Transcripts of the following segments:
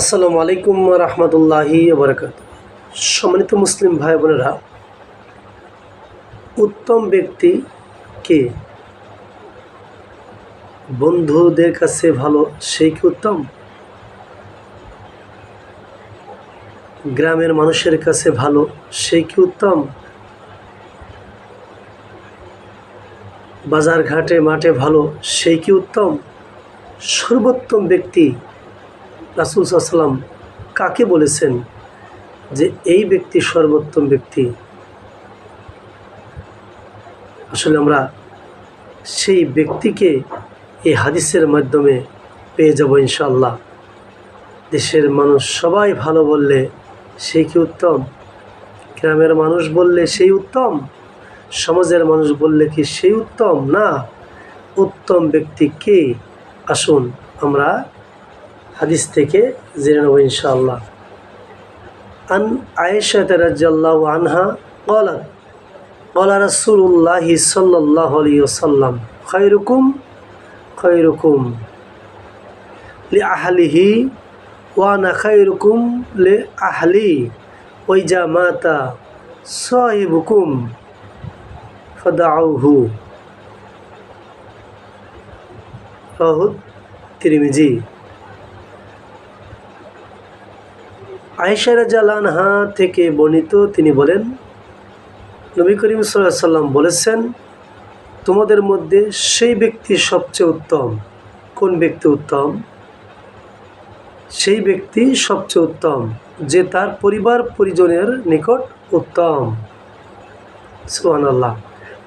আসসালামু আলাইকুম রহমতুল্লাহি বরকাত সম্মানিত মুসলিম ভাই বোনেরা, উত্তম ব্যক্তি কে? বন্ধুদের কাছে ভালো সেই কি উত্তম? গ্রামের মানুষের কাছে ভালো সেই কি উত্তম? বাজার ঘাটে মাঠে ভালো সেই কি উত্তম? সর্বোত্তম ব্যক্তি রাসুল সাল্লাম কাকে বলেছেন যে এই ব্যক্তি সর্বোত্তম ব্যক্তি? আসলে আমরা সেই ব্যক্তিকে এই হাদিসের মাধ্যমে পেয়ে যাব ইনশাল্লাহ দেশের মানুষ সবাই ভালো বললে সেই কি উত্তম? গ্রামের মানুষ বললে সেই উত্তম? সমাজের মানুষ বললে কি সেই উত্তম? না। উত্তম ব্যক্তি কে? আসুন আমরা হাদিস থেকে জেনে নেব ইনশাআল্লাহ। আন আয়েশা রাজ্লাহ আনহা কলা কলা রাসুল্লাহ সাল্লাহ আলী ওসাল্লাম খৈরুকুম খৈরুকুম লে আহলিহি ওয়ানা খৈরুকুম লে আহলি ওইজা মাতা সাহেবুকুম ফদাউহু। রাহুদ তিরিমিজি আয়েশা রাজালানহা থেকে বর্ণিত তিনি বলেন, নবী করিম সাল্লাম বলেছেন, তোমাদের মধ্যে সেই ব্যক্তি সবচেয়ে উত্তম। কোন ব্যক্তি উত্তম? সেই ব্যক্তি সবচেয়ে উত্তম, যে তার পরিবার পরিজনের নিকট উত্তম। সোহান আল্লাহ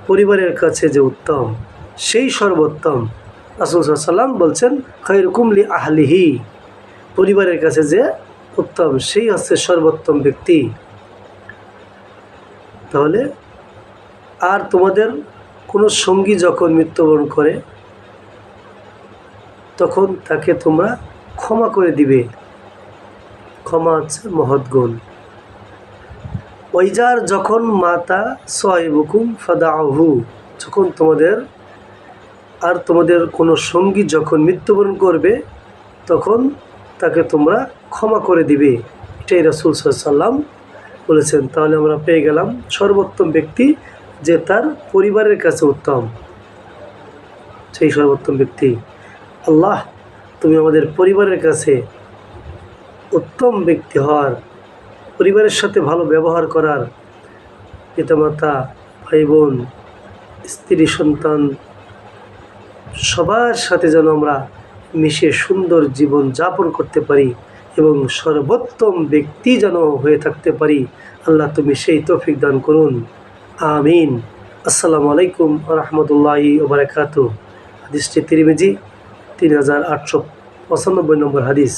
পরিবারের কাছে যে উত্তম, সেই সর্বোত্তম। রাসুল সাল্লাম বলছেন খৈর কুমলি আহলিহি। পরিবারের কাছে যে উত্তম সেই হচ্ছে সর্বোত্তম ব্যক্তি। তাহলে আর তোমাদের কোনো সঙ্গী যখন মৃত্যুবরণ করে, তখন তাকে তোমরা ক্ষমা করে দিবে। ক্ষমা হচ্ছে মহৎ গুণ। ওইজার যখন মাতা সোয়াইবুকুম ফাদাহু যখন তোমাদের আর তোমাদের কোনো সঙ্গী যখন মৃত্যুবরণ করবে, তখন তাকে তোমরা ক্ষমা করে দিবে। এটাই রসুল সাল্লাম বলেছেন। তাহলে আমরা পেয়ে গেলাম সর্বোত্তম ব্যক্তি যে তার পরিবারের কাছে উত্তম। সেই সর্বোত্তম ব্যক্তি। আল্লাহ, তুমি আমাদের পরিবারের কাছে উত্তম ব্যক্তি হওয়ার, পরিবারের সাথে ভালো ব্যবহার করার পিতামাতা ভাই বোন স্ত্রী সন্তান সবার সাথে যেন আমরা মিশে সুন্দর জীবন যাপন করতে পারি এবং সর্বোত্তম ব্যক্তি যেন হয়ে থাকতে পারি। আল্লাহ তুমি সেই তৌফিক দান করুন। আমিন। আসসালামু আলাইকুম রহমতুল্লাহি ওবরাকাতু হাদিসটি তিরিমেজি তিন হাজার আটশো পঁচানব্বই নম্বর হাদিস।